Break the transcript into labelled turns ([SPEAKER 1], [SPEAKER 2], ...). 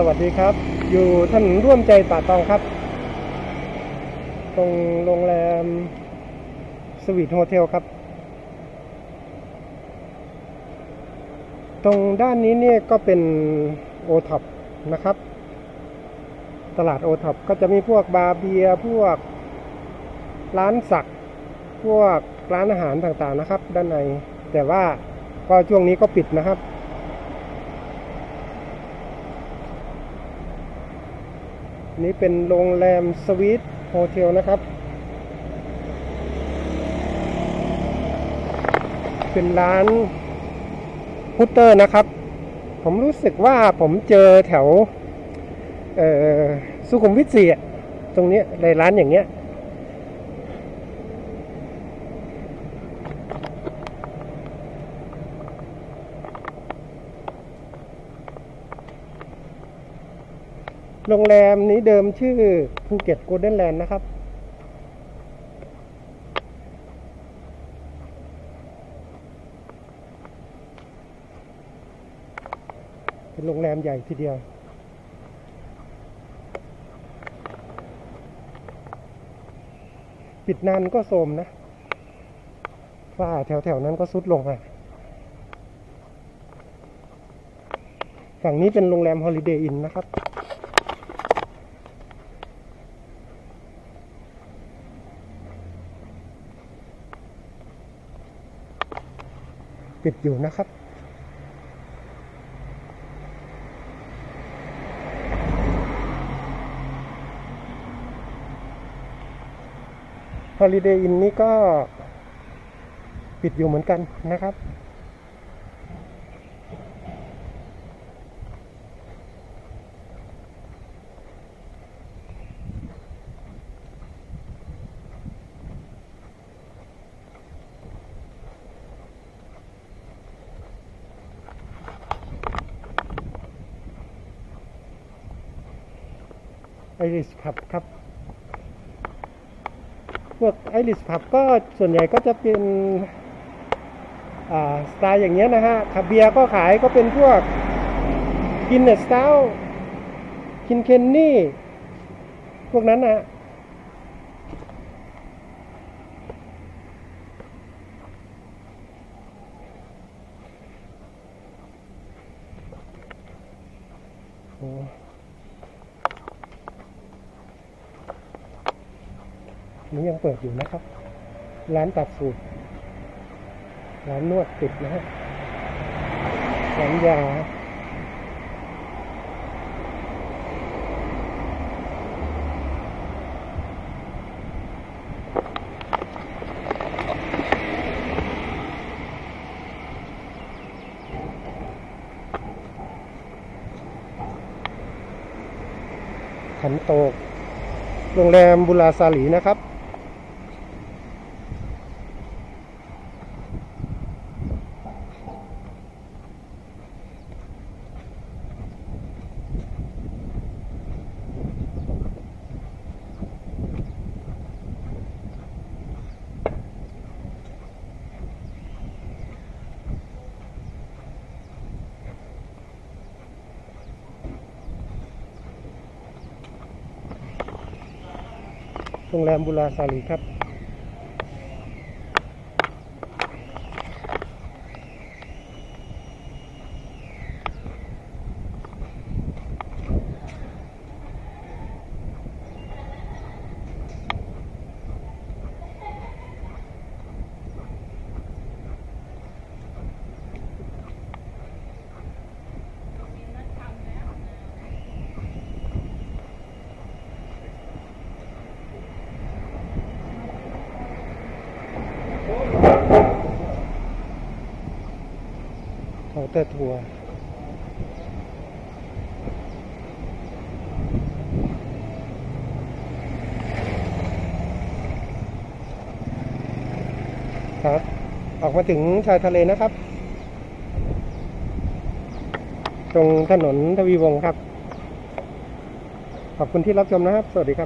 [SPEAKER 1] สวัสดีครับ อยู่ถนนร่วมใจป่าตองครับ ตรงโรงแรมสวีทโฮเทลครับ ตรงด้านนี้เนี่ยก็เป็นโอท็อปนะครับ ตลาดโอท็อปก็จะมีพวกบาร์เบียพวกร้านสัก พวกร้านอาหารต่างๆนะครับ ด้านใน แต่ว่าก็ช่วงนี้ก็ปิดนะครับ นี่เป็นโรงแรมสวีทโฮเทลนะครับ เป็นร้านพุตเตอร์นะครับ ผมรู้สึกว่าผมเจอแถวสุขุมวิทสี่ตรงนี้ในร้านอย่างเงี้ย โรงแรมนี้เดิมชื่อภูเก็ตโกลเด้นแลนด์นะครับ เป็นโรงแรมใหญ่ทีเดียว ปิดนานก็โทรมนะฝ้าแถวๆนั้นก็ซุดลงมาฝั่งนี้เป็นโรงแรม Holiday Inn นะครับ ปิดอยู่นะครับฮอลิเดย์อินี่ก็ปิดอยู่เหมือนกันนะครับ ไอริสผับครับพวกไอริสผับก็ส่วนใหญ่ก็จะเป็นอ่าสไตล์อย่างเงี้ยนะฮะขับเบียร์ก็ขายก็เป็นพวกกินเนสเตลกินเคนนี่ พวกนั้นนะฮะโอ้ นี่ยังเปิดอยู่นะครับ ร้านตัดสูตร ร้านนวดติดนะฮะร้านยาขันโตก โรงแรมบุราซาลีนะครับ โรงแรมบุราซาลีครับ เตอร์ทัวร์ครับ ออกมาถึงชายทะเลนะครับ ตรงถนนทวีวงศ์ครับ ขอบคุณที่รับชมนะครับ สวัสดีครับ